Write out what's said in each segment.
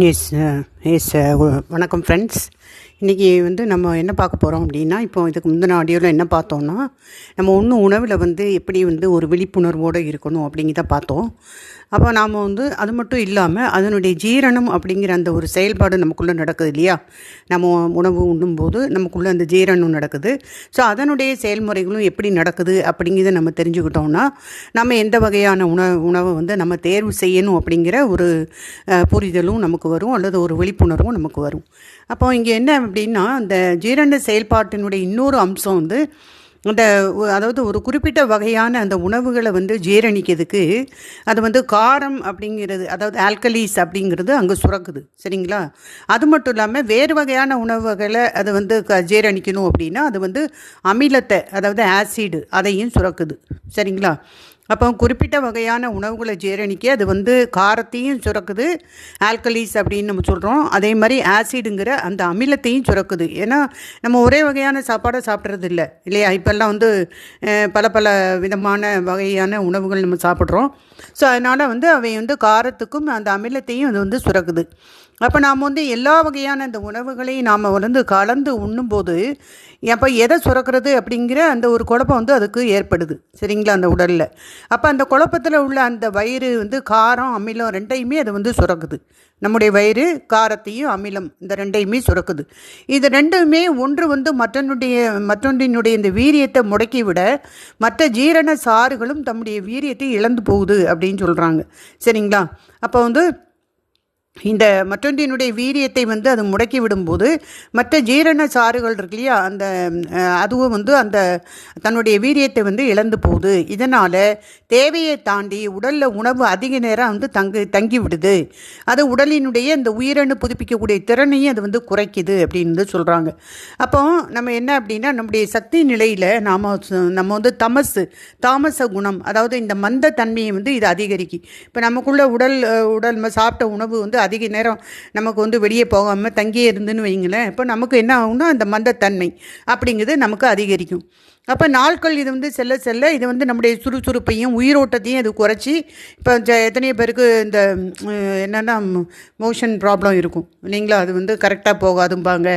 你是 S வணக்கம் friends இன்றைக்கி வந்து நம்ம என்ன பார்க்க போகிறோம் அப்படின்னா இப்போ இதுக்கு முந்தின ஆடியோவில் என்ன பார்த்தோம்னா நம்ம ஒன்றும் உணவில் வந்து எப்படி வந்து ஒரு விழிப்புணர்வோடு இருக்கணும் அப்படிங்கிறத பார்த்தோம். அப்போ நாம் வந்து அது மட்டும் இல்லாமல் அதனுடைய ஜீரணம் அப்படிங்கிற அந்த ஒரு செயல்பாடு நமக்குள்ளே நடக்குது இல்லையா? நம்ம உணவு உண்ணும்போது நமக்குள்ளே அந்த ஜீரணம் நடக்குது. ஸோ அதனுடைய செயல்முறைகளும் எப்படி நடக்குது அப்படிங்கிறத நம்ம தெரிஞ்சுக்கிட்டோம்னா நம்ம எந்த வகையான உணவு உணவை வந்து நம்ம தேர்வு செய்யணும் அப்படிங்கிற ஒரு புரிதலும் நமக்கு வரும். அல்லது ஒரு விழிப்பு விழிப்புணர்வும் நமக்கு வரும். அப்போ இங்கே என்ன அப்படின்னா அந்த ஜீரண செயல்பாட்டினுடைய இன்னொரு அம்சம் வந்து அந்த அதாவது ஒரு குறிப்பிட்ட வகையான அந்த உணவுகளை வந்து ஜீரணிக்கிறதுக்கு அது வந்து காரம் அப்படிங்கிறது அதாவது ஆல்கலீஸ் அப்படிங்கிறது அங்கே சுரக்குது. சரிங்களா? அது மட்டும் இல்லாமல் வேறு வகையான உணவுகளை அது வந்து க ஜீரணிக்கணும் அப்படின்னா அது வந்து அமிலத்தை அதாவது ஆசிடு அதையும் சுரக்குது. சரிங்களா? அப்போ குறிப்பிட்ட வகையான உணவுகளை ஜீரணிக்க அது வந்து காரத்தையும் சுரக்குது ஆல்கலீஸ் அப்படின்னு நம்ம சொல்கிறோம் அதே மாதிரி ஆசிடுங்கிற அந்த அமிலத்தையும் சுரக்குது. ஏன்னா நம்ம ஒரே வகையான சாப்பாடை சாப்பிட்றது இல்லை இல்லையா? இப்போல்லாம் வந்து பல பல விதமான வகையான உணவுகள் நம்ம சாப்பிட்றோம். ஸோ அதனால் வந்து அவை வந்து காரத்துக்கும் அந்த அமிலத்தையும் அது வந்து சுரக்குது. அப்போ நாம் வந்து எல்லா வகையான அந்த உணவுகளையும் நாம் வந்து கலந்து உண்ணும்போது அப்போ எதை சுரக்கிறது அப்படிங்கிற அந்த ஒரு குழப்பம் வந்து அதுக்கு ஏற்படுது. சரிங்களா? அந்த உடலில். அப்போ அந்த குழப்பத்தில் உள்ள அந்த வயிறு வந்து காரம் அமிலம் ரெண்டையுமே அது வந்து சுரக்குது. நம்முடைய வயிறு காரத்தையும் அமிலம் இந்த ரெண்டையுமே சுரக்குது. இது ரெண்டுமே ஒன்று வந்து மற்றனுடைய மற்றொன்றினுடைய இந்த வீரியத்தை முடக்கி விட மற்ற ஜீரண சாறுகளும் தம்முடைய வீரியத்தை இழந்து போகுது அப்படின்னு சொல்கிறாங்க சரிங்களா? அப்போ வந்து இந்த மற்றொன்றினுடைய வீரியத்தை வந்து அது முடக்கி விடும்போது மற்ற ஜீரண சாறுகள் இருக்கு இல்லையா அந்த அதுவும் வந்து அந்த தன்னுடைய வீரியத்தை வந்து இழந்து போகுது. இதனால் தேவையை தாண்டி உடலில் உணவு அதிக நேரம் வந்து தங்கு தங்கி விடுது அது உடலினுடைய இந்த உயிரணு புதுப்பிக்கக்கூடிய திறனையும் அது வந்து குறைக்குது அப்படின்னு சொல்கிறாங்க அப்போ நம்ம என்ன அப்படின்னா நம்முடைய சக்தி நிலையில் நாம் நம்ம வந்து தமசு தாமச குணம் அதாவது இந்த மந்த தன்மையை வந்து இது அதிகரிக்கும் இப்போ நமக்குள்ள உடல் உடல் நம்ம சாப்பிட்ட உணவு வந்து அதிக நேரம் நமக்கு வந்து வெளியே போகாமல் தங்கியே இருந்துன்னு வைங்களேன் இப்போ நமக்கு என்ன ஆகும்னா அந்த மந்தத்தன்மை அப்படிங்கிறது நமக்கு அதிகரிக்கும். அப்போ நாட்கள் இது வந்து செல்ல செல்ல இது வந்து நம்முடைய சுறுசுறுப்பையும் உயிரோட்டத்தையும் இது குறைச்சி இப்போ எத்தனையோ பேருக்கு இந்த என்னென்னா மோஷன் ப்ராப்ளம் இருக்கும். இல்லைங்களா? அது வந்து கரெக்டாக போகாதும்பாங்க.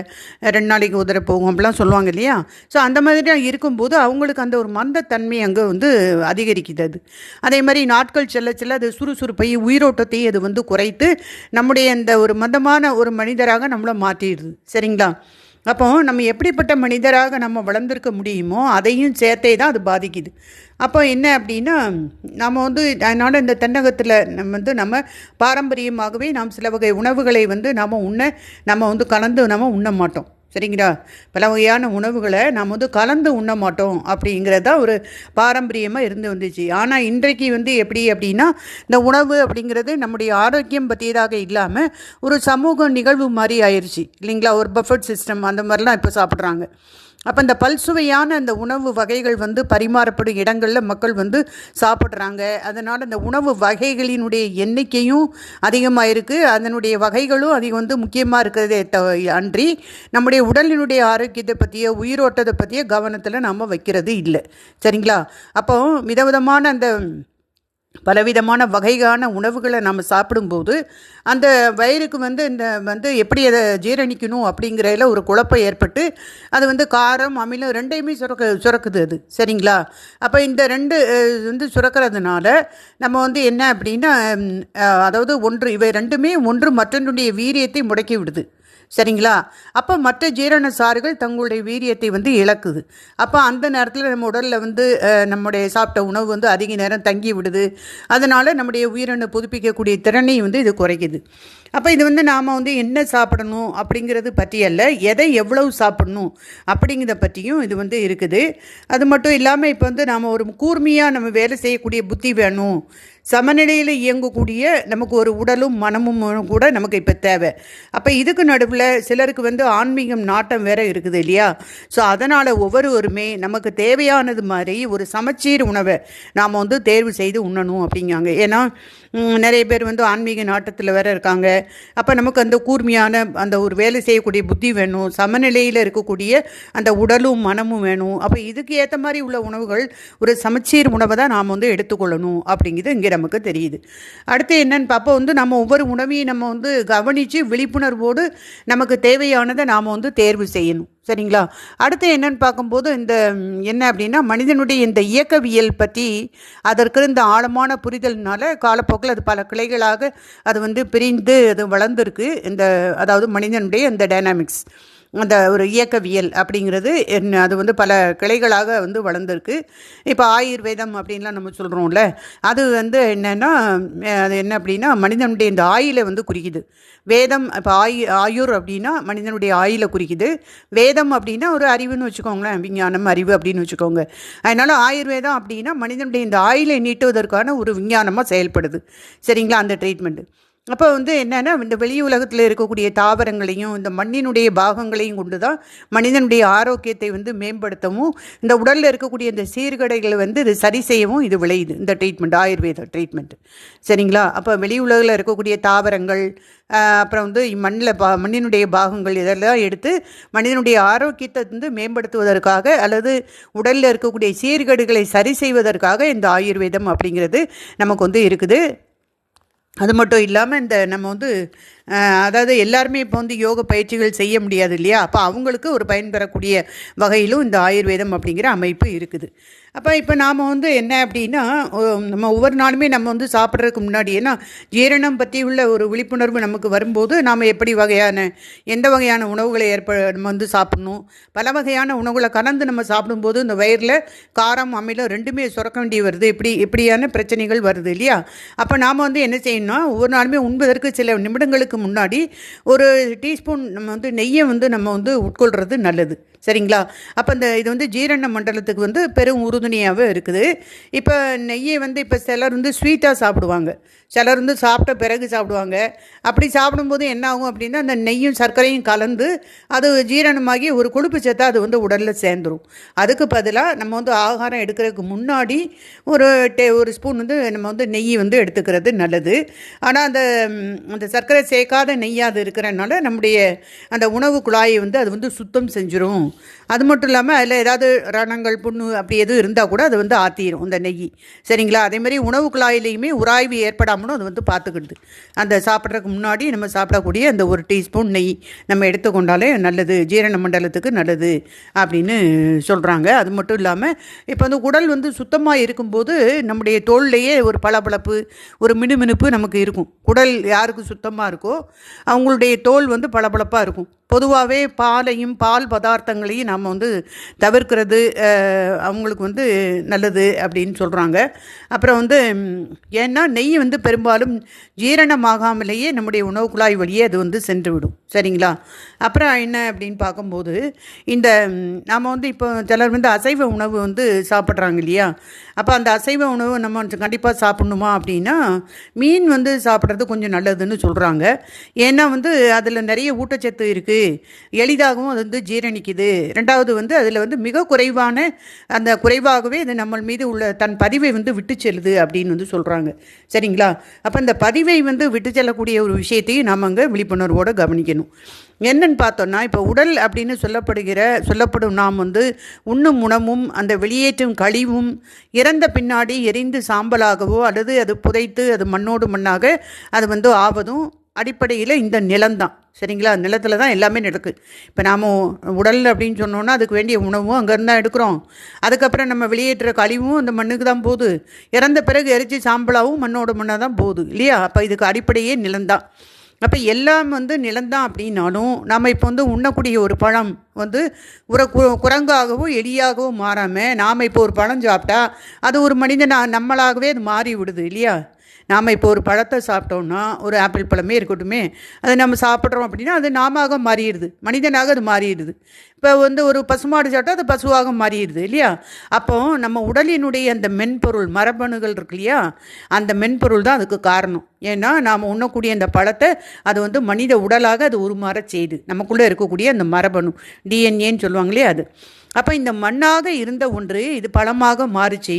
ரெண்டு நாளைக்கு உதற போகும் அப்படிலாம் சொல்லுவாங்க இல்லையா? ஸோ அந்த மாதிரிலாம் இருக்கும்போது அவங்களுக்கு அந்த ஒரு மந்தத்தன்மை அங்கே வந்து அதிகரிக்குது அது. அதே மாதிரி நாட்கள் செல்ல செல்ல அது சுறுசுறுப்பையும் உயிரோட்டத்தையும் அது வந்து குறைத்து நம்முடைய அந்த ஒரு மந்தமான ஒரு மனிதராக நம்மளை மாற்றிடுது சரிங்களா? அப்போ நம்ம எப்படிப்பட்ட மனிதராக நம்ம வளர்ந்துருக்க முடியுமோ அதையும் சேர்த்தே தான் அது பாதிக்குது. அப்போ என்ன அப்படின்னா நம்ம வந்து அதனால் இந்த தென்னகத்தில் நம்ம வந்து நம்ம பாரம்பரியமாகவே நாம் சில வகை உணவுகளை வந்து நாம் உண்ண நம்ம வந்து கலந்து நம்ம உண்ண மாட்டோம். சரிங்களா? பல வகையான உணவுகளை நாம் வந்து கலந்து உண்ண மாட்டோம் அப்படிங்கிறது தான் ஒரு பாரம்பரியமாக இருந்து வந்துச்சு. ஆனால் இன்றைக்கு வந்து எப்படி அப்படின்னா இந்த உணவு அப்படிங்கிறது நம்முடைய ஆரோக்கியம் பற்றியதாக இல்லாமல் ஒரு சமூக நிகழ்வு மாதிரி ஆயிடுச்சு இல்லைங்களா? ஒரு பஃபட் சிஸ்டம் அந்த மாதிரிலாம் இப்போ சாப்பிட்றாங்க. அப்போ இந்த பல்சுவையான அந்த உணவு வகைகள் வந்து பரிமாறப்படும் இடங்களில் மக்கள் வந்து சாப்பிட்றாங்க. அதனால் அந்த உணவு வகைகளினுடைய எண்ணிக்கையும் அதிகமாக இருக்குது அதனுடைய வகைகளும் அதிகம் வந்து முக்கியமாக இருக்கிறதே த அன்றி நம்முடைய உடலினுடைய ஆரோக்கியத்தை பற்றிய உயிரோட்டத்தை பற்றிய கவனத்தில் நாம் வைக்கிறது இல்லை. சரிங்களா? அப்போ விதவிதமான அந்த பலவிதமான வகையான உணவுகளை நம்ம சாப்பிடும்போது அந்த வயிறுக்கு வந்து இந்த வந்து எப்படி அதை ஜீரணிக்கணும் அப்படிங்கிறதில் ஒரு குழப்பம் ஏற்பட்டு அது வந்து காரம் அமிலம் ரெண்டையுமே சுரக்க சுரக்குது அது. சரிங்களா? அப்போ இந்த ரெண்டு வந்து சுரக்கிறதுனால நம்ம வந்து என்ன அப்படின்னா அதாவது ஒன்று இவை ரெண்டுமே ஒன்று மற்றொன்றுடைய வீரியத்தை முடக்கி விடுது. சரிங்களா? அப்போ மற்ற ஜீரண சாறுகள் தங்களுடைய வீரியத்தை வந்து இழக்குது. அப்போ அந்த நேரத்தில் நம்ம உடலில் வந்து நம்முடைய சாப்பிட்ட உணவு வந்து அதிக நேரம் தங்கி விடுது. அதனால் நம்முடைய உயிரணு புதுப்பிக்கக்கூடிய திறனை வந்து இது குறைக்குது. அப்போ இது வந்து நாம் வந்து என்ன சாப்பிடணும் அப்படிங்கிறது பற்றி அல்ல எதை எவ்வளவு சாப்பிடணும் அப்படிங்கிறத பற்றியும் இது வந்து இருக்குது. அது மட்டும் இல்லாமல் இப்போ வந்து நாம் ஒரு கூர்மையாக நம்ம வேலை செய்யக்கூடிய புத்தி வேணும். சமநிலையில் இயங்கக்கூடிய நமக்கு ஒரு உடலும் மனமும் கூட நமக்கு இப்போ தேவை. அப்போ இதுக்கு நடுவில் சிலருக்கு வந்து ஆன்மீகம் நாட்டம் வேற இருக்குது இல்லையா? ஸோ அதனால் ஒவ்வொருவருமே நமக்கு தேவையானது மாதிரி ஒரு சமச்சீர் உணவை நாம் வந்து தேர்வு செய்து உண்ணணும் அப்படிங்காங்க ஏன்னா நிறைய பேர் வந்து ஆன்மீக நாட்டத்தில் வேற இருக்காங்க. அப்போ நமக்கு அந்த கூர்மையான அந்த ஒரு வேலை செய்யக்கூடிய புத்தி வேணும். சமநிலையில் இருக்கக்கூடிய அந்த உடலும் மனமும் வேணும். அப்போ இதுக்கு ஏற்ற மாதிரி உள்ள உணவுகள் ஒரு சமச்சீர் உணவை தான் நாம் வந்து எடுத்துக்கொள்ளணும் அப்படிங்கிறது இங்கே நமக்கு தெரியுது. அடுத்து என்னன்னு பார்ப்போம் வந்து நம்ம ஒவ்வொரு உணவையும் நம்ம வந்து கவனித்து விழிப்புணர்வோடு நமக்கு தேவையானதை நாம் வந்து தேர்வு செய்யணும். சரிங்களா? அடுத்து என்னன்னு பார்க்கும்போது இந்த என்ன அப்படின்னா மனிதனுடைய இந்த இயக்கவியல் பற்றி அதற்கு இந்த ஆழமான புரிதல்னால காலப்போக்கில் அது பல கிளைகளாக அது வந்து பிரிந்து அது வளர்ந்துருக்கு. இந்த அதாவது மனிதனுடைய இந்த டைனாமிக்ஸ் அந்த ஒரு இயக்கவியல் அப்படிங்கிறது என்ன அது வந்து பல கிளைகளாக வந்து வளர்ந்துருக்கு. இப்போ ஆயுர்வேதம் அப்படின்லாம் நம்ம சொல்கிறோம்ல அது வந்து என்னென்னா அது என்ன அப்படின்னா மனிதனுடைய இந்த ஆயிலை வந்து குறிக்குது. வேதம் இப்போ ஆயு ஆயுர் அப்படின்னா மனிதனுடைய ஆயிலை குறிக்குது. வேதம் அப்படின்னா ஒரு அறிவுன்னு வச்சுக்கோங்களேன் விஞ்ஞானம் அறிவு அப்படின்னு வச்சுக்கோங்க. அதனால் ஆயுர்வேதம் அப்படின்னா மனிதனுடைய இந்த ஆயிலை நீட்டுவதற்கான ஒரு விஞ்ஞானமாக செயல்படுது. சரிங்களா? அந்த ட்ரீட்மெண்ட்டு அப்போ வந்து என்னென்னா இந்த வெளி உலகத்தில் இருக்கக்கூடிய தாவரங்களையும் இந்த மண்ணினுடைய பாகங்களையும் கொண்டு தான் மனிதனுடைய ஆரோக்கியத்தை வந்து மேம்படுத்தவும் இந்த உடலில் இருக்கக்கூடிய இந்த சீர்கடைகளை வந்து இது சரி செய்யவும் இது விளையுது இந்த ட்ரீட்மெண்ட் ஆயுர்வேத ட்ரீட்மெண்ட் சரிங்களா? அப்போ வெளி உலகில் இருக்கக்கூடிய தாவரங்கள் அப்புறம் வந்து மண்ணில் பா மண்ணினுடைய பாகங்கள் இதெல்லாம் எடுத்து மனிதனுடைய ஆரோக்கியத்தை வந்து மேம்படுத்துவதற்காக அல்லது உடலில் இருக்கக்கூடிய சீர்கேடுகளை சரி செய்வதற்காக இந்த ஆயுர்வேதம் அப்படிங்கிறது நமக்கு வந்து இருக்குது. அது மட்டும் இல்லாமல் இந்த நம்ம வந்து அதாவது எல்லாருமே இப்போ வந்து யோக பயிற்சிகள் செய்ய முடியாது இல்லையா? அப்போ அவங்களுக்கு ஒரு பயன் பெறக்கூடிய வகையிலும் இந்த ஆயுர்வேதம் அப்படிங்கிற அமைப்பு இருக்குது. அப்போ இப்போ நாம் வந்து என்ன அப்படின்னா நம்ம ஒவ்வொரு நாளுமே நம்ம வந்து சாப்பிட்றதுக்கு முன்னாடி ஏன்னா ஜீரணம் பற்றி உள்ள ஒரு விழிப்புணர்வு நமக்கு வரும்போது நாம் எப்படி வகையான எந்த வகையான உணவுகளை ஏற்ப நம்ம வந்து சாப்பிடணும்? பல வகையான உணவுகளை கலந்து நம்ம சாப்பிடும்போது இந்த வயிறில் காரம் அமிலம் ரெண்டுமே சுரக்க வேண்டி வருது. இப்படி இப்படியான பிரச்சனைகள் வருது இல்லையா? அப்போ நாம் வந்து என்ன செய்யணும்னா ஒவ்வொரு நாளுமே உண்பதற்கு சில நிமிடங்களுக்கு முன்னாடி ஒரு டீஸ்பூன் நம்ம வந்து நெய்யை வந்து நம்ம வந்து உட்கொள்கிறது நல்லது. சரிங்களா? அப்போ இந்த இது வந்து ஜீரண மண்டலத்துக்கு வந்து பெரும் உறுதுணையாகவே இருக்குது. இப்போ நெய்யை வந்து இப்போ சிலர் வந்து ஸ்வீட்டாக சாப்பிடுவாங்க. சிலர் வந்து சாப்பிட்ட பிறகு சாப்பிடுவாங்க. அப்படி சாப்பிடும்போது என்ன ஆகும் அப்படின்னா அந்த நெய்யும் சர்க்கரையும் கலந்து அது ஜீரணமாகி ஒரு கொழுப்பு சேர்த்தா அது வந்து உடலில் சேர்ந்துடும் அதுக்கு பதிலாக நம்ம வந்து ஆகாரம் எடுக்கிறதுக்கு முன்னாடி ஒரு டே ஒரு ஸ்பூன் வந்து நம்ம வந்து நெய் வந்து எடுத்துக்கிறது நல்லது. ஆனால் அந்த அந்த சர்க்கரை சேர்க்காத நெய்யாக அது இருக்கிறனால நம்முடைய அந்த உணவு குழாயை வந்து அது வந்து சுத்தம் அது மட்டும் இல்லாமல் அதில் ஏதாவது ரணங்கள் புண்ணு அப்படி எதுவும் இருந்தால் கூட அது வந்து ஆற்றிடும் அந்த நெய். சரிங்களா? அதே மாதிரி உணவு குழாயிலையுமே உராய்வு ஏற்படாமலும் அது வந்து பார்த்துக்கிடுது அந்த சாப்பிட்றதுக்கு முன்னாடி நம்ம சாப்பிடக்கூடிய அந்த ஒரு டீஸ்பூன் நெய் நம்ம எடுத்துக்கொண்டாலே நல்லது ஜீரண மண்டலத்துக்கு நல்லது அப்படின்னு சொல்கிறாங்க அது மட்டும் இல்லாமல் இப்போ வந்து உடல் வந்து சுத்தமாக இருக்கும்போது நம்முடைய தோல்லையே ஒரு பளபளப்பு ஒரு மினுமினுப்பு நமக்கு இருக்கும். உடல் யாருக்கு சுத்தமாக இருக்கோ அவங்களுடைய தோல் வந்து பளபளப்பாக இருக்கும். பொதுவாகவே பாலையும் பால் பதார்த்தங்களையும் நம்ம வந்து தவிர்க்கிறது அவங்களுக்கு வந்து நல்லது அப்படின்னு சொல்கிறாங்க அப்புறம் வந்து ஏன்னா நெய் வந்து பெரும்பாலும் ஜீரணமாகாமலேயே நம்முடைய உணவு குழாய் வழியே அது வந்து சென்றுவிடும். சரிங்களா? அப்புறம் என்ன அப்படின்னு பார்க்கும்போது இந்த நாம் வந்து இப்போ சிலர் வந்து அசைவ உணவு வந்து சாப்பிட்றாங்க இல்லையா? அப்போ அந்த அசைவ உணவு நம்ம கண்டிப்பாக சாப்பிட்ணுமா அப்படின்னா மீன் வந்து சாப்பிட்றது கொஞ்சம் நல்லதுன்னு சொல்கிறாங்க ஏன்னா வந்து அதில் நிறைய ஊட்டச்சத்து இருக்குது எளிதாகவும் அது வந்து ஜீரணிக்குது. ரெண்டாவது வந்து அதில் வந்து மிக குறைவான அந்த குறைவாகவே இது நம்ம மீது உள்ள தன் பதிவை வந்து விட்டு செல்லுது அப்படின்னு வந்து சொல்கிறாங்க சரிங்களா? அப்போ இந்த பதிவை வந்து விட்டு செல்லக்கூடிய ஒரு விஷயத்தையும் நம்ம அங்கே விழிப்புணர்வோடு கவனிக்கணும். என்னன்னு பார்த்தோன்னா இப்போ உடல் அப்படின்னு சொல்லப்படுகிற சொல்லப்படும் நாம் வந்து உண்ணும் உணவும் அந்த வெளியேற்றும் கழிவும் இறந்த பின்னாடி எரிந்து சாம்பலாகவோ அல்லது அது புதைத்து அது மண்ணோடு மண்ணாக அது வந்து ஆவதும் அடிப்படையில் இந்த நிலம்தான். சரிங்களா? நிலத்தில் தான் எல்லாமே நடக்குது இப்போ நாம் உடல் அப்படின்னு சொன்னோன்னா அதுக்கு வேண்டிய உணவும் அங்கேருந்து தான் எடுக்கிறோம். அதுக்கப்புறம் நம்ம வெளியேற்ற கழிவும் அந்த மண்ணுக்கு தான் போகுது. இறந்த பிறகு எரிச்சி சாம்பலாகவும் மண்ணோட மண்ணாக தான் போகுது. இல்லையா? அப்போ இதுக்கு அடிப்படையே நிலம்தான். அப்போ எல்லாம் வந்து நிலந்தான் அப்படின்னாலும் நம்ம இப்போ வந்து உண்ணக்கூடிய ஒரு பழம் வந்து உர கு- குரங்காகவோ எலியாகவோ மாறாமல் நாம் இப்போ ஒரு பழம் சாப்பிட்டா அது ஒரு மனிதனா நம்மளாகவே அது மாறி விடுது இல்லையா? நாம் இப்போ ஒரு பழத்தை சாப்பிட்டோம்னா ஒரு ஆப்பிள் பழமே இருக்கட்டுமே அதை நம்ம சாப்பிட்றோம் அப்படின்னா அது நாமாக மாறிடுது மனிதனாக அது மாறிடுது. இப்போ வந்து ஒரு பசுமாடு சாப்பிட்டா அது பசுவாக மாறிடுது இல்லையா? அப்போ நம்ம உடலினுடைய அந்த மென்பொருள் மரபணுகள் இருக்கு இல்லையா? அந்த மென்பொருள் தான் அதுக்கு காரணம். ஏன்னா நாம் உண்ணக்கூடிய அந்த பழத்தை அது வந்து மனித உடலாக அது உருமாற செய்யுது. நமக்குள்ளே இருக்கக்கூடிய அந்த மரபணு டிஎன்ஏன்னு சொல்லுவாங்களே அது. அப்போ இந்த மண்ணாக இருந்த ஒன்று இது பழமாக மாறுச்சு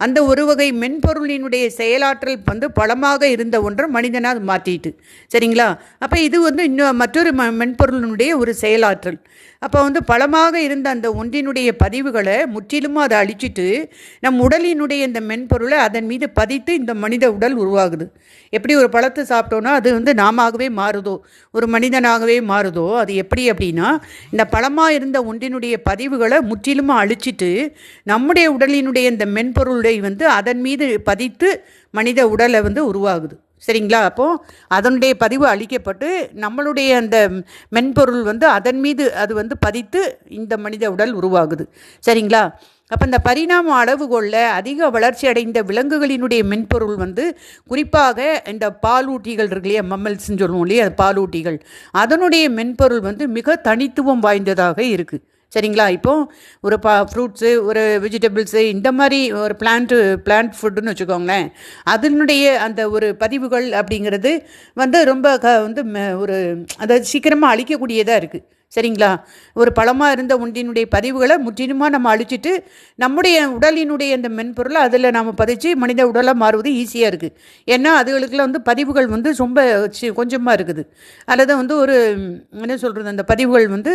அந்த ஒரு வகை மென்பொருளினுடைய செயலாற்றல் வந்து பழமாக இருந்த ஒன்றை மனிதனாக அது மாற்றிட்டு. சரிங்களா? அப்போ இது வந்து இன்னும் மற்றொரு ம மென்பொருளினுடைய ஒரு செயலாற்றல். அப்போ வந்து பழமாக இருந்த அந்த ஒன்றினுடைய பதிவுகளை முற்றிலுமாக அதை அழிச்சிட்டு நம் உடலினுடைய இந்த மென்பொருளை அதன் மீது பதித்து இந்த மனித உடல் உருவாகுது. எப்படி ஒரு பழத்தை சாப்பிட்டோன்னா அது வந்து நாமாகவே மாறுதோ ஒரு மனிதனாகவே மாறுதோ அது எப்படி அப்படின்னா இந்த பழமாக இருந்த ஒன்றினுடைய பதிவுகளை முற்றிலுமாக அழிச்சிட்டு நம்முடைய உடலினுடைய இந்த மென்பொருளை வந்து அதன் மீது பதித்து மனித உடலை வந்து உருவாகுது. சரிங்களா? அப்போது அதனுடைய பதிவு அழிக்கப்பட்டு நம்மளுடைய அந்த மென்பொருள் வந்து அதன் மீது அது வந்து பதித்து இந்த மனித உடல் உருவாகுது. சரிங்களா? அப்போ இந்த பரிணாம அளவுகோலில் அதிக வளர்ச்சி அடைந்த விலங்குகளினுடைய மென்பொருள் வந்து குறிப்பாக இந்த பாலூட்டிகள் இருக்கு இல்லையா? மம்மல்ஸ்ன்னு சொல்லுவோம் இல்லையா? பாலூட்டிகள். அதனுடைய மென்பொருள் வந்து மிக தனித்துவம் வாய்ந்ததாக இருக்குது சரிங்களா? இப்போ ஒரு பா ஃப்ரூட்ஸு ஒரு வெஜிடபிள்ஸு இந்த மாதிரி ஒரு பிளான்ட்டு பிளான்ட் ஃபுட்டுன்னு வச்சுக்கோங்களேன். அதனுடைய அந்த ஒரு பதிவுகள் அப்படிங்கிறது வந்து ரொம்ப க வந்து ஒரு அதை சீக்கிரமாக அழிக்கக்கூடியதாக இருக்குது சரிங்களா? ஒரு பழமாக இருந்த உண்டினுடைய பதிவுகளை முற்றிலுமாக நம்ம அழிச்சிட்டு நம்முடைய உடலினுடைய அந்த மென்பொருளை அதில் நம்ம பதிச்சு மனித உடலாக மாறுவது ஈஸியாக இருக்குது ஏன்னா அதுகளுக்குலாம் வந்து பதிவுகள் வந்து ரொம்ப கொஞ்சமாக இருக்குது. அல்லது வந்து ஒரு என்ன சொல்கிறது அந்த பதிவுகள் வந்து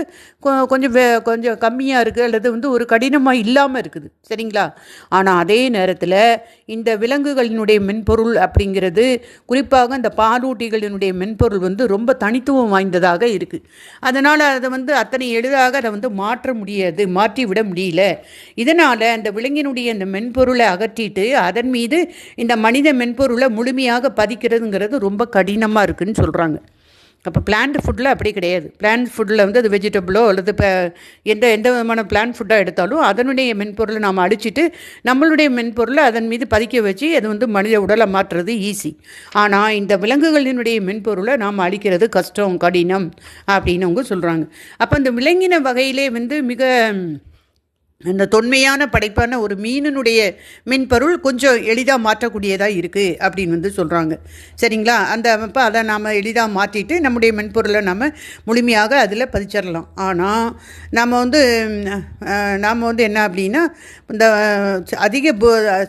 கொஞ்சம் கொஞ்சம் கம்மியாக இருக்குது அல்லது வந்து ஒரு கடினமாக இல்லாமல் இருக்குது. சரிங்களா? ஆனால் அதே நேரத்தில் இந்த விலங்குகளினுடைய மென்பொருள் அப்படிங்கிறது குறிப்பாக இந்த பாலூட்டிகளினுடைய மென்பொருள் வந்து ரொம்ப தனித்துவம் வாய்ந்ததாக இருக்குது அதனால் அதை வந்து அத்தனை எளிதாக அதை வந்து மாற்ற முடியாது மாற்றி விட முடியல. இதனால் அந்த விலங்கினுடைய அந்த மென்பொருளை அகற்றிட்டு அதன் மீது இந்த மனித மென்பொருளை முழுமையாக பதிக்கிறதுங்கிறது ரொம்ப கடினமாக இருக்குதுன்னு சொல்கிறாங்க அப்போ பிளான்ட் ஃபுட்டில் அப்படி கிடையாது. பிளான்ட் ஃபுட்டில் வந்து அது வெஜிடபிளோ அல்லது இப்போ எந்த எந்த விதமான பிளான்ட் ஃபுட்டாக எடுத்தாலும் அதனுடைய மென்பொருளை நாம் அடிச்சுட்டு நம்மளுடைய மென்பொருளை அதன் மீது பதிக்க வச்சு அது வந்து மனித உடலை மாற்றுறது ஈஸி ஆனால் இந்த விலங்குகளினுடைய மென்பொருளை நாம் அழிக்கிறது கஷ்டம் கடினம் அப்படின்னு அவங்க சொல்கிறாங்க அப்போ இந்த விலங்கின வகையிலே வந்து மிக இந்த தொன்மையான படைப்பான ஒரு மீனினுடைய மின்பொருள் கொஞ்சம் எளிதாக மாற்றக்கூடியதாக இருக்குது அப்படின்னு வந்து சொல்கிறாங்க சரிங்களா? அந்த அமைப்பை அதை நாம் எளிதாக மாற்றிட்டு நம்முடைய மென்பொருளை நம்ம முழுமையாக அதில் பதிச்சிடலாம் ஆனால் நாம் வந்து நாம் வந்து என்ன அப்படின்னா இந்த அதிக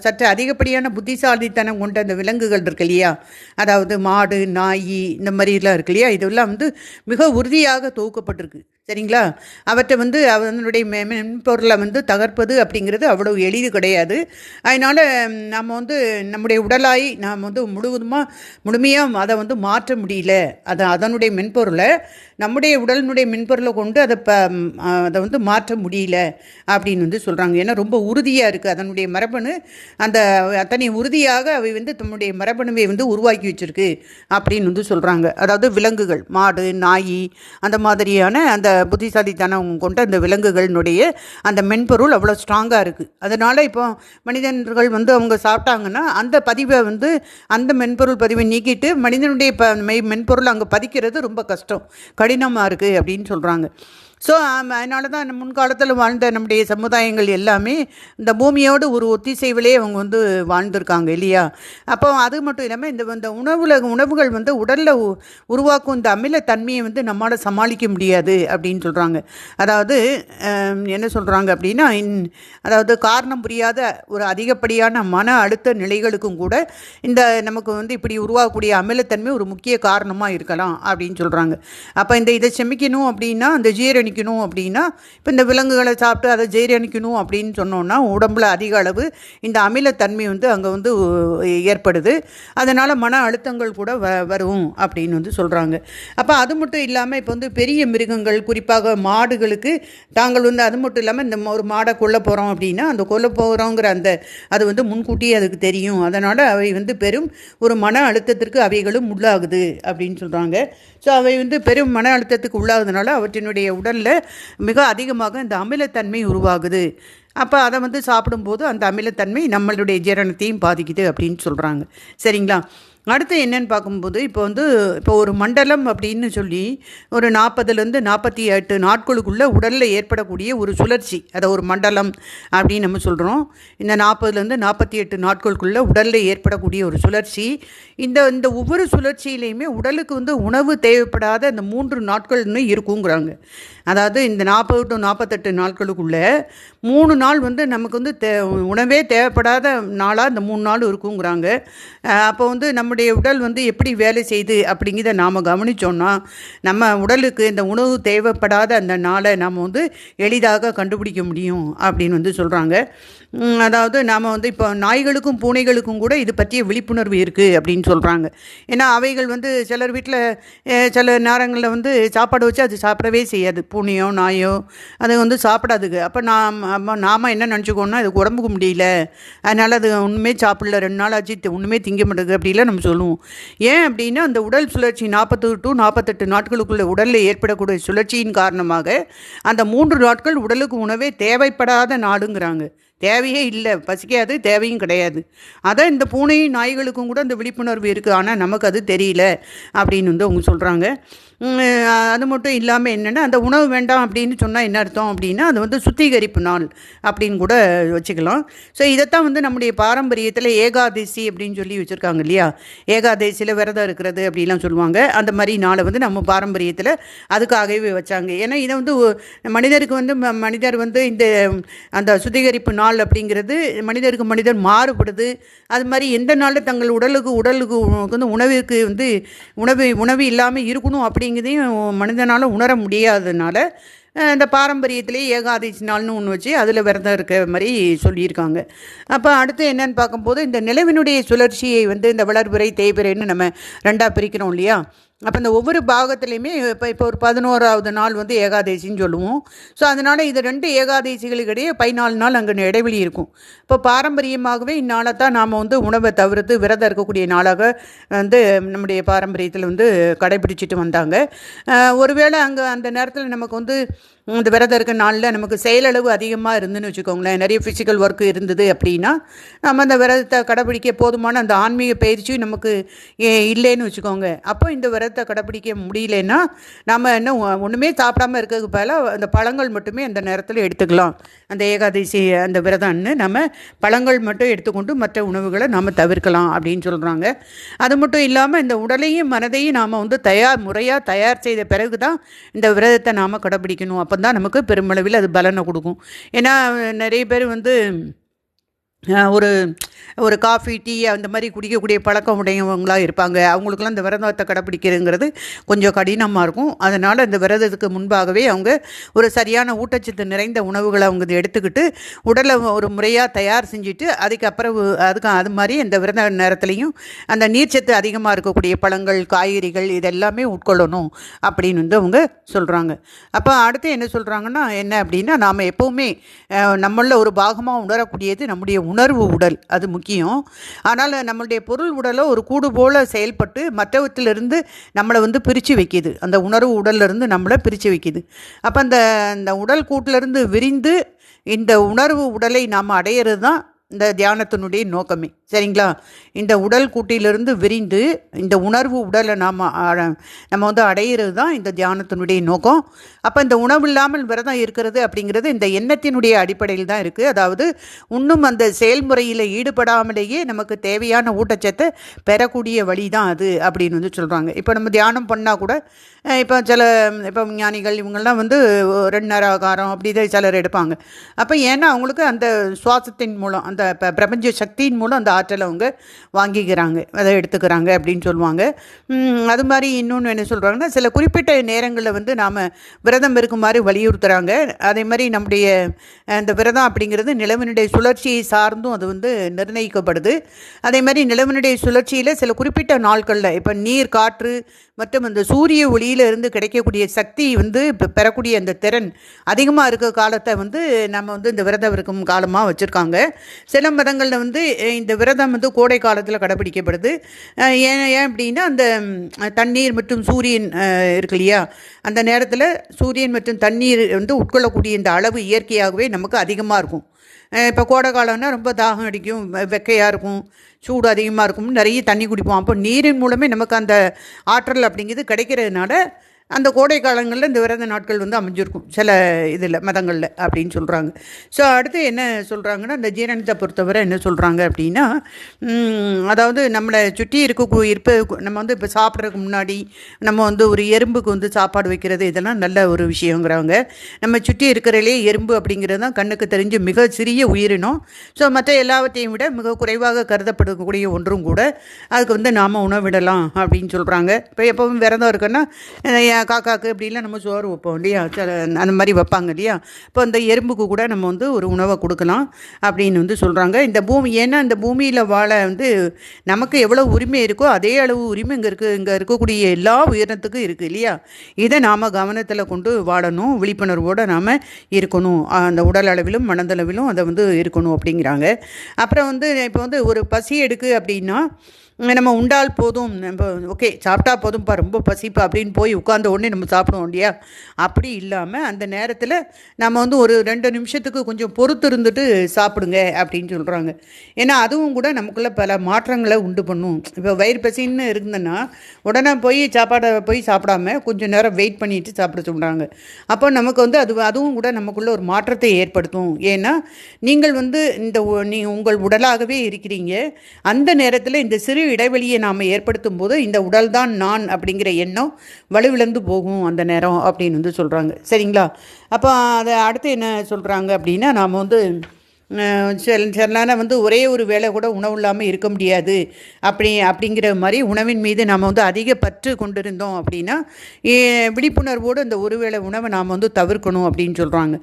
சற்று அதிகப்படியான புத்திசாலித்தனம் கொண்ட அந்த விலங்குகள் இருக்கு இல்லையா? அதாவது மாடு நாய் இந்த மாதிரிலாம் இருக்கு இல்லையா? இதெல்லாம் வந்து மிக உறுதியாக தொகுக்கப்பட்டிருக்கு. சரிங்களா? அவற்றை வந்து அதனுடைய மென்பொருளை வந்து தகர்ப்பது அப்படிங்கிறது அவ்வளவு எளிது கிடையாது. அதனால் நம்ம வந்து நம்முடைய உடலாய் நாம் வந்து முழுவதுமாக முழுமையாக அதை வந்து மாற்ற முடியல. அதை அதனுடைய மென்பொருளை நம்முடைய உடலினுடைய மென்பொருளை கொண்டு அதை ப அதை வந்து மாற்ற முடியல அப்படின்னு வந்து சொல்கிறாங்க ஏன்னா ரொம்ப உறுதியாக இருக்குது அதனுடைய மரபணு அந்த அத்தனை உறுதியாக அவை வந்து தன்னுடைய மரபணுவை வந்து உருவாக்கி வச்சுருக்கு அப்படின்னு வந்து சொல்கிறாங்க அதாவது விலங்குகள் மாடு நாய் அந்த மாதிரியான அந்த புத்திசாலித்தனம் கொண்ட அந்த விலங்குகளினுடைய அந்த மென்பொருள் அவ்வளோ ஸ்ட்ராங்காக இருக்குது அதனால் இப்போ மனிதர்கள் வந்து அவங்க சாப்பிட்டாங்கன்னா அந்த பதிவை வந்து அந்த மென்பொருள் பதிவை நீக்கிட்டு மனிதனுடைய ப மென்பொருள் அங்கே பதிக்கிறது ரொம்ப கஷ்டம். கடினமாக இருக்குது அப்படின்னு சொல்கிறாங்க ஸோ அதனால தான் முன்காலத்தில் வாழ்ந்த நம்முடைய சமுதாயங்கள் எல்லாமே இந்த பூமியோடு ஒரு ஒத்திசைவிலே அவங்க வந்து வாழ்ந்திருக்காங்க இல்லையா? அப்போ அது மட்டும் இல்லாமல் இந்த இந்த உணவுல உணவுகள் வந்து உடலில் உருவாக்கும் இந்த அமிலத்தன்மையை வந்து நம்மளால் சமாளிக்க முடியாது அப்படின்னு சொல்கிறாங்க அதாவது என்ன சொல்கிறாங்க அப்படின்னா அதாவது காரணம் புரியாத ஒரு அதிகப்படியான மன அழுத்த நிலைகளுக்கும் கூட இந்த நமக்கு வந்து இப்படி உருவாகக்கூடிய அமிலத்தன்மை ஒரு முக்கிய காரணமாக இருக்கலாம் அப்படின்னு சொல்கிறாங்க அப்போ இந்த இதை செமிக்கணும் அப்படின்னா அந்த ஜீரணி ஜீரணிக்கணும் அப்படின்னா இப்போ இந்த விலங்குகளை சாப்பிட்டு அதை ஜீரணிக்கணும் அப்படின்னு சொன்னோன்னா உடம்புல அதிக அளவு இந்த அமிலத்தன்மை வந்து அங்கே வந்து ஏற்படுது. அதனால் மன அழுத்தங்கள் கூட வ வரும் அப்படின்னு வந்து சொல்கிறாங்க அப்போ அது மட்டும் இல்லாமல் இப்போ வந்து பெரிய மிருகங்கள் குறிப்பாக மாடுகளுக்கு தாங்கள் வந்து அது மட்டும் இல்லாமல் இந்த ஒரு மாடை கொல்ல போகிறோம் அப்படின்னா அந்த கொல்ல போகிறோங்கிற அந்த அது வந்து முன்கூட்டியே அதுக்கு தெரியும். அதனால் அவை வந்து பெரும் ஒரு மன அழுத்தத்திற்கு அவைகளும் உள்ளாகுது அப்படின்னு சொல்கிறாங்க ஸோ அவை வந்து பெரும் மன அழுத்தத்துக்கு உள்ளாகுதுனால அவற்றினுடைய உடல் உடலில் மிக அதிகமாக இந்த அமிலத்தன்மை உருவாகுது. அப்போ அதை வந்து சாப்பிடும்போது அந்த அமிலத்தன்மை நம்மளுடைய ஜீரணத்தையும் பாதிக்குது அப்படின்னு சொல்கிறாங்க சரிங்களா? அடுத்து என்னென்னு பார்க்கும்போது இப்போ வந்து இப்போ ஒரு மண்டலம் அப்படின்னு சொல்லி ஒரு நாற்பதுலேருந்து நாற்பத்தி எட்டு நாட்களுக்குள்ளே உடலில் ஏற்படக்கூடிய ஒரு சுழற்சி அதை ஒரு மண்டலம் அப்படின்னு நம்ம சொல்கிறோம் இந்த நாற்பதுலேருந்து நாற்பத்தி எட்டு நாட்களுக்குள்ளே உடலில் ஏற்படக்கூடிய ஒரு சுழற்சி. இந்த இந்த ஒவ்வொரு சுழற்சியிலையுமே உடலுக்கு வந்து உணவு தேவைப்படாத இந்த மூன்று நாட்கள்னு இருக்குங்கிறாங்க. அதாவது இந்த நாற்பது டு நாற்பத்தெட்டு நாட்களுக்குள்ளே மூணு நாள் வந்து நமக்கு வந்து தே உணவே தேவைப்படாத நாளாக இந்த மூணு நாள் இருக்குங்கிறாங்க. அப்போ வந்து நம்முடைய உடல் வந்து எப்படி வேலை செய்யுது அப்படிங்கிறத நாம் கவனித்தோம்னா நம்ம உடலுக்கு இந்த உணவு தேவைப்படாத அந்த நாளை நாம் வந்து எளிதாக கண்டுபிடிக்க முடியும் அப்படின்னு வந்து சொல்கிறாங்க அதாவது நாம் வந்து இப்போ நாய்களுக்கும் பூனைகளுக்கும் கூட இது பற்றிய விழிப்புணர்வு இருக்குது அப்படின்னு சொல்கிறாங்க ஏன்னா அவைகள் வந்து சிலர் வீட்டில் சில நேரங்களில் வந்து சாப்பாடு வச்சு அது சாப்பிடவே செய்யாது. பூனையோ நாயோ அது வந்து சாப்பிடாதுக்கு அப்போ நாம் நாம் நாம என்ன நினச்சிக்கோன்னா அதுக்கு உடம்புக்கு முடியல. அதனால் அது ஒன்றுமே சாப்பிடல. ரெண்டு நாள் ஆச்சு ஒன்றுமே திங்க மாட்டேங்குது அப்படிலாம் நம்ம சொல்லுவோம். ஏன் அப்படின்னா அந்த உடல் சுழற்சி நாற்பத்தி டு நாற்பத்தெட்டு நாட்களுக்குள்ள உடலில் ஏற்படக்கூடிய சுழற்சியின் காரணமாக அந்த மூன்று நாட்கள் உடலுக்கு உணவே தேவைப்படாத நாடுங்கிறாங்க. தேவையே இல்லை. பசிக்காது தேவையும் கிடையாது. அதான் இந்த பூனையும் நாய்களுக்கும் கூட அந்த விழிப்புணர்வு இருக்குது ஆனால் நமக்கு அது தெரியல அப்படின்னு வந்து அவங்க சொல்கிறாங்க அது மட்டும் இல்லாமல் என்னென்னா அந்த உணவு வேண்டாம் அப்படின்னு சொன்னால் என்ன அர்த்தம் அப்படின்னா அது வந்து சுத்திகரிப்பு நாள் அப்படின்னு கூட வச்சுக்கலாம். ஸோ இதைத்தான் வந்து நம்முடைய பாரம்பரியத்தில் ஏகாதசி அப்படின்னு சொல்லி வச்சுருக்காங்க இல்லையா? ஏகாதசியில் விரதம் இருக்கிறது அப்படிலாம் சொல்லுவாங்க. அந்த மாதிரி நாளை வந்து நம்ம பாரம்பரியத்தில் அதுக்காகவே வச்சாங்க. ஏன்னா இதை வந்து மனிதருக்கு வந்து ம- மனிதர் வந்து இந்த அந்த சுத்திகரிப்பு நாள் அப்படிங்கிறது மனிதருக்கு மனிதர் மாறுபடுது. அது மாதிரி எந்த நாளில் தங்கள் உடலுக்கு உடலுக்கு வந்து உணவுக்கு வந்து உணவு உணவு இல்லாமல் இருக்கணும் அப்படிங்கிறதையும் மனிதனால் உணர முடியாததுனால இந்த பாரம்பரியத்திலே ஏகாதசி நாள்னு ஒன்று வச்சு அதில் விரதம் இருக்க மாதிரி சொல்லியிருக்காங்க. அப்போ அடுத்து என்னன்னு பார்க்கும்போது இந்த நிலவினுடைய சுழற்சியை வந்து இந்த வளர்புரை தேய்பிரைன்னு நம்ம ரெண்டாக பிரிக்கிறோம் இல்லையா? அப்போ இந்த ஒவ்வொரு பாகத்துலேயுமே இப்போ இப்போ ஒரு பதினோராவது நாள் வந்து ஏகாதசின்னு சொல்லுவோம். ஸோ அதனால் இது ரெண்டு ஏகாதசிகளுக்கிடையே பதினாலு நாள் அங்கே இடைவெளி இருக்கும். இப்போ பாரம்பரியமாகவே இந்நாளை தான் நாம் வந்து உணவை தவிர்த்து விரதம் இருக்கக்கூடிய நாளாக வந்து நம்முடைய பாரம்பரியத்தில் வந்து கடைபிடிச்சிட்டு வந்தாங்க. ஒருவேளை அங்கே அந்த நேரத்தில் நமக்கு வந்து இந்த விரதம் இருக்க நாளில் நமக்கு செயலளவு அதிகமாக இருந்துன்னு வச்சுக்கோங்களேன். நிறைய ஃபிசிக்கல் ஒர்க் இருந்தது அப்படின்னா நம்ம அந்த விரதத்தை கடைபிடிக்க போதுமான அந்த ஆன்மீக பயிற்சியும் நமக்கு ஏ- இல்லைன்னு வச்சுக்கோங்க. அப்போ இந்த விரதத்தை கடைபிடிக்க முடியலன்னா நம்ம என்ன ஒன்றுமே சாப்பிடாம இருக்கிறதுக்கு பல அந்த பழங்கள் மட்டுமே அந்த நேரத்தில் எடுத்துக்கலாம். அந்த ஏகாதசி அந்த விரதம்னு நம்ம பழங்கள் மட்டும் எடுத்துக்கொண்டு மற்ற உணவுகளை நாம் தவிர்க்கலாம் அப்படின்னு சொல்கிறாங்க அது மட்டும் இல்லாமல் இந்த உடலையும் மனதையும் நாம் வந்து தயார் முறையாக தயார் செய்த பிறகு தான் இந்த விரதத்தை நாம் கடைபிடிக்கணும். அப்போ தான் நமக்கு பெருமளவில் அது பலனை கொடுக்கும். ஏன்னா நிறைய பேர் வந்து ஒரு ஒரு காஃபி டீ அந்த மாதிரி குடிக்கக்கூடிய பழக்கம் உடையவங்களாக இருப்பாங்க. அவங்களுக்குலாம் இந்த விரதத்தை கடைப்பிடிக்கிறதுங்கிறது கொஞ்சம் கடினமாக இருக்கும். அதனால் இந்த விரதத்துக்கு முன்பாகவே அவங்க ஒரு சரியான ஊட்டச்சத்து நிறைந்த உணவுகளை அவங்க இதை எடுத்துக்கிட்டு உடலை ஒரு முறையாக தயார் செஞ்சுட்டு அதுக்கப்புறம் அதுக்கு அது மாதிரி இந்த விரத நேரத்துலையும் அந்த நீர்ச்சத்து அதிகமாக இருக்கக்கூடிய பழங்கள் காய்கறிகள் இதெல்லாமே உட்கொள்ளணும் அப்படின்னு வந்து அவங்க சொல்கிறாங்க அப்போ அடுத்து என்ன சொல்கிறாங்கன்னா என்ன அப்படின்னா நாம் எப்போவுமே நம்மளில் ஒரு பாகமாக உணரக்கூடியது நம்முடைய உணர்வு உடல் அது முக்கியம். ஆனால் நம்மளுடைய பொருள் உடலை ஒரு கூடு போல் செயல்பட்டு மற்றவற்றிலிருந்து நம்மளை வந்து பிரித்து வைக்கிது. அந்த உணர்வு உடல்லிருந்து நம்மளை பிரித்து வைக்கிது. அப்போ அந்த அந்த உடல் கூட்டிலிருந்து விரிந்து இந்த உணர்வு உடலை நாம் அடையிறது தான் இந்த தியானத்தினுடைய நோக்கமே. சரிங்களா? இந்த உடல் கூட்டிலிருந்து விரிந்து இந்த உணர்வு உடலை நாம் நம்ம வந்து அடையிறது தான் இந்த தியானத்தினுடைய நோக்கம். அப்போ இந்த உணவு இல்லாமல் விரதம் இருக்கிறது அப்படிங்கிறது இந்த எண்ணத்தினுடைய அடிப்படையில் தான் இருக்குது அதாவது இன்னும் அந்த செயல்முறையில் ஈடுபடாமலேயே நமக்கு தேவையான ஊட்டச்சத்தை பெறக்கூடிய வழி தான் அது அப்படின்னு வந்து சொல்கிறாங்க இப்போ நம்ம தியானம் பண்ணால் கூட இப்போ சில இப்போ ஞானிகள் இவங்கெல்லாம் வந்து ரெண்டு நேரம் ஆகாரம் அப்படி தான் சிலர் எடுப்பாங்க. அப்போ ஏன்னா அவங்களுக்கு அந்த சுவாசத்தின் மூலம் அந்த ப- பிரபஞ்ச சக்தியின் மூலம் அந்த ஆற்றலை அவங்க வாங்கிக்கிறாங்க அதை எடுத்துக்கிறாங்க அப்படின்னு சொல்லுவாங்க. அது மாதிரி இன்னொன்று என்ன சொல்கிறாங்கன்னா சில குறிப்பிட்ட நேரங்களில் வந்து நாம் விரதம் இருக்குமாறு வலியுறுத்துகிறாங்க அதே மாதிரி நம்முடைய அந்த இந்த விரதம் அப்படிங்கிறது நிலவினுடைய சுழற்சியை சார்ந்தும் அது வந்து நிர்ணயிக்கப்படுது. அதே மாதிரி நிலவனுடைய சுழற்சியில் சில குறிப்பிட்ட நாட்களில் இப்போ நீர் காற்று மற்றும் அந்த சூரிய ஒளியிலிருந்து கிடைக்கக்கூடிய சக்தி வந்து இப்போ பெறக்கூடிய அந்த திறன் அதிகமாக இருக்க காலத்தை வந்து நம்ம வந்து இந்த விரதம் இருக்கும் காலமாக வச்சுருக்காங்க. சில மதங்களில் வந்து இந்த விரதம் வந்து கோடை காலத்தில் கடைபிடிக்கப்படுது. ஏன் ஏன் அப்படின்னா அந்த தண்ணீர் மற்றும் சூரியன் இருக்கு இல்லையா? அந்த நேரத்தில் சூரியன் மற்றும் தண்ணீர் வந்து உட்கொள்ளக்கூடிய இந்த அளவு இயற்கையாகவே நமக்கு அதிகமாக இருக்கும். இப்போ கோடை காலம்னா ரொம்ப தாகம் அடிக்கும் வெக்கையாக இருக்கும் சூடு அதிகமாக இருக்கும் நிறைய தண்ணி குடிப்போம். அப்போ நீரின் மூலமே நமக்கு அந்த ஆற்றல் அப்படிங்கிறது கிடைக்கிறதுனால அந்த கோடை காலங்களில் இந்த விரத நாட்கள் வந்து அமைஞ்சிருக்கும். சில இதில் மதங்களில் அப்படின்னு சொல்கிறாங்க ஸோ அடுத்து என்ன சொல்கிறாங்கன்னா இந்த ஜீரணத்தை பொறுத்தவரை என்ன சொல்கிறாங்க அப்படின்னா அதாவது நம்மளை சுற்றி இருக்க இருப்ப நம்ம வந்து இப்போ சாப்பிட்றதுக்கு முன்னாடி நம்ம வந்து ஒரு எறும்புக்கு வந்து சாப்பாடு வைக்கிறது இதெல்லாம் நல்ல ஒரு விஷயங்கிறாங்க நம்ம சுற்றி இருக்கிறதுலே எறும்பு அப்படிங்கிறது தான் கண்ணுக்கு தெரிஞ்சு மிக சிறிய உயிரினம். ஸோ மற்ற எல்லாவற்றையும் விட மிக குறைவாக கருதப்படக்கூடிய ஒன்றும் கூட அதுக்கு வந்து நாம் உணவிடலாம் அப்படின்னு சொல்கிறாங்க இப்போ எப்பவும் விரதம் இருக்குன்னா அஹ் காக்காக்கு இப்படிலாம் நம்ம சோறு வைப்போம் இல்லையா? சில அந்த மாதிரி வைப்பாங்க இல்லையா? இப்போ அந்த எறும்புக்கு கூட நம்ம வந்து ஒரு உணவை கொடுக்கலாம் அப்படின்னு வந்து சொல்கிறாங்க இந்த பூமி ஏன்னா இந்த பூமியில் வாழ வந்து நமக்கு எவ்வளோ உரிமை இருக்கோ அதே அளவு உரிமை இங்கே இருக்குது இங்கே இருக்கக்கூடிய எல்லா உயிரினத்துக்கும் இருக்குது இல்லையா? இதை நாம் கவனத்தில் கொண்டு வாழணும் விழிப்புணர்வோடு நாம் இருக்கணும். அந்த உடல் அளவிலும் மனதளவிலும் அதை வந்து இருக்கணும் அப்படிங்கிறாங்க. அப்புறம் வந்து இப்போ வந்து ஒரு பசி எடுக்கு அப்படின்னா நம்ம உண்டால் போதும். நம்ம ஓகே சாப்பிட்டா போதும்ப்பா ரொம்ப பசிப்பா அப்படின்னு போய் உட்காந்த உடனே நம்ம சாப்பிடுவோம் இல்லையா? அப்படி இல்லாமல் அந்த நேரத்தில் நம்ம வந்து ஒரு ரெண்டு நிமிஷத்துக்கு கொஞ்சம் பொறுத்து இருந்துட்டு சாப்பிடுங்க அப்படின்னு சொல்கிறாங்க ஏன்னா அதுவும் கூட நமக்குள்ளே பல மாற்றங்களை உண்டு பண்ணும். இப்போ வயிறு பசின்னு இருந்ததுன்னா உடனே போய் சாப்பாடை போய் சாப்பிடாம கொஞ்சம் நேரம் வெயிட் பண்ணிட்டு சாப்பிட சொல்கிறாங்க அப்போ நமக்கு வந்து அது அதுவும் கூட நமக்குள்ள ஒரு மாற்றத்தை ஏற்படுத்தும். ஏன்னா நீங்கள் வந்து இந்த நீ உங்கள் உடலாகவே இருக்கிறீங்க. அந்த நேரத்தில் இந்த சிறு இடைவெளியை நாம் ஏற்படுத்தும் போது இந்த உடல்தான் நான் அப்படிங்கிற எண்ணம் வலுவிழந்து போகும் அந்த நேரம் அப்படின்னு வந்து சொல்கிறாங்க சரிங்களா? அப்போ அதை அடுத்து என்ன சொல்கிறாங்க அப்படின்னா நாம் வந்து சில சில வந்து ஒரே ஒரு வேளை கூட உணவு இல்லாமல் இருக்க முடியாது. அப்படி அப்படிங்கிற மாதிரி உணவின் மீது நாம் வந்து அதிக பற்று கொண்டிருந்தோம் அப்படின்னா விழிப்புணர்வோடு அந்த ஒரு வேளை உணவை நாம் வந்து தவிர்க்கணும் அப்படின்னு சொல்கிறாங்க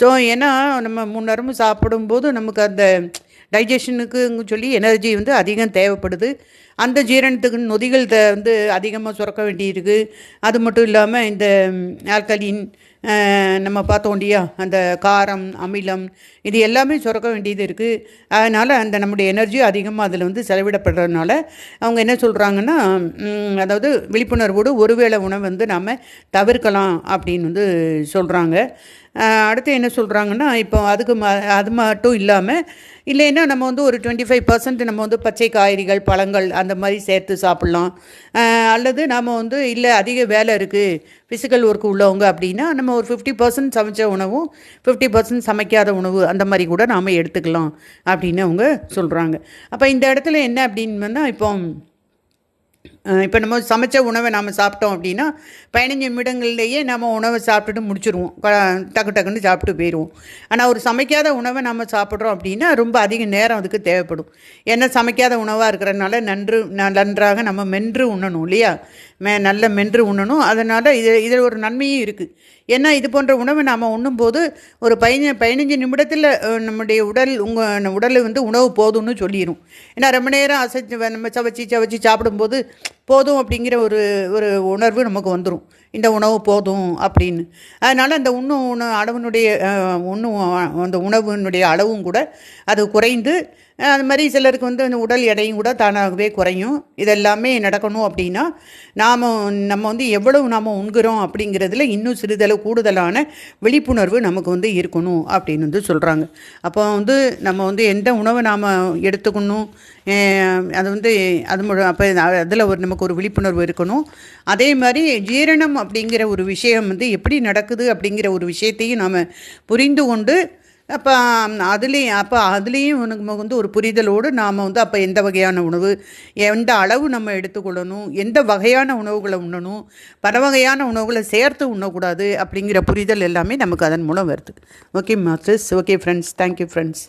ஸோ ஏன்னா நம்ம முன்னரும் சாப்பிடும்போது நமக்கு அந்த டைஜஷனுக்கு சொல்லி எனர்ஜி வந்து அதிகம் தேவைப்படுது. அந்த ஜீரணத்துக்கு நொதிகள் த வந்து அதிகமாக சுரக்க வேண்டியிருக்கு. அது மட்டும் இல்லாமல் இந்த ஆல்கலின் நம்ம பார்த்தோம் இல்லையா? அந்த காரம் அமிலம் இது எல்லாமே சுரக்க வேண்டியது இருக்குது அதனால் அந்த நம்முடைய எனர்ஜி அதிகமாக அதில் வந்து செலவிடப்படுறதுனால அவங்க என்ன சொல்கிறாங்கன்னா அதாவது விழிப்புணர்வோடு ஒருவேளை உணவு வந்து நாம் தவிர்க்கலாம் அப்படின்னு வந்து சொல்கிறாங்க அடுத்து என்ன சொல்கிறாங்கன்னா இப்போ அதுக்கு ம அது மட்டும் இல்லாமல் இல்லைன்னா நம்ம வந்து ஒரு டுவெண்ட்டி ஃபைவ் பர்சன்ட் நம்ம வந்து பச்சை காய்கறிகள் பழங்கள் அந்த மாதிரி சேர்த்து சாப்பிட்லாம். அல்லது நாம் வந்து இல்லை அதிக வேலை இருக்குது ஃபிசிக்கல் ஒர்க் உள்ளவங்க அப்படின்னா நம்ம ஒரு ஃபிஃப்டி பர்சன்ட் சமைச்ச உணவும் ஃபிஃப்டி பர்சன்ட் சமைக்காத உணவு அந்த மாதிரி கூட நாம் எடுத்துக்கலாம் அப்படின்னு அவங்க சொல்கிறாங்க அப்போ இந்த இடத்துல என்ன அப்படின்னா இப்போ இப்போ நம்ம சமைச்ச உணவை நாம் சாப்பிட்டோம் அப்படின்னா பதினஞ்சு நிமிடங்கள்லேயே நம்ம உணவை சாப்பிட்டுட்டு முடிச்சிருவோம். டக்கு டக்குன்னு சாப்பிட்டு போயிடுவோம் ஆனால் ஒரு சமைக்காத உணவை நம்ம சாப்பிட்றோம் அப்படின்னா ரொம்ப அதிக நேரம் அதுக்கு தேவைப்படும். ஏன்னா சமைக்காத உணவாக இருக்கிறதுனால நன்று நன்றாக நம்ம மென்று உண்ணணும் இல்லையா? மே நல்ல மென்று உண்ணணும். அதனால் இது இதில் ஒரு நன்மையும் இருக்குது ஏன்னா இது போன்ற உணவை நாம் உண்ணும்போது ஒரு பதினஞ்சு பதினஞ்சு நிமிடத்தில் நம்முடைய உடல் உங்கள் உடல் வந்து உணவு போதும்னு சொல்லிடும் ஏன்னா ரொம்ப நேரம் அசைச்சு வ- நம்ம சவச்சி சவச்சி சாப்பிடும்போது போதும் அப்படிங்கிற ஒரு ஒரு உணர்வு நமக்கு வந்துடும் இந்த உணவு போதும் அப்படின்னு. அதனால் அந்த உண்ணும் உணவு அளவினுடைய அஹ், உண்ணும் அந்த உணவினுடைய அளவும் கூட அது குறைந்து அது மாதிரி சிலருக்கு வந்து அந்த உடல் எடையும் கூட தானாகவே குறையும். இதெல்லாமே நடக்கணும் அப்படின்னா நாம் நம்ம வந்து எவ்வளவு நாம் உண்கிறோம் அப்படிங்கிறதுல இன்னும் சிறிதளவு கூடுதலான விழிப்புணர்வு நமக்கு வந்து இருக்கணும் அப்படின்னு வந்து சொல்கிறாங்க அப்போ வந்து நம்ம வந்து எந்த உணவை நாம் எடுத்துக்கணும்? அது வந்து அது மு அப்போ அதில் ஒரு நமக்கு ஒரு விழிப்புணர்வு இருக்கணும். அதே மாதிரி ஜீரணம் அப்படிங்கிற ஒரு விஷயம் வந்து எப்படி நடக்குது அப்படிங்கிற ஒரு விஷயத்தையும் நாம் புரிந்து கொண்டு அப்போ அதுலேயும் அப்போ அதுலேயும் உனக்கு வந்து ஒரு புரிதலோடு நாம் வந்து அப்போ எந்த வகையான உணவு எந்த அளவு நம்ம எடுத்துக்கொள்ளணும் எந்த வகையான உணவுகளை உண்ணணும் பல வகையான உணவுகளை சேர்த்து உண்ணக்கூடாது அப்படிங்கிற புரிதல் எல்லாமே நமக்கு அதன் மூலம் வருது. Okay masters okay friends thank you friends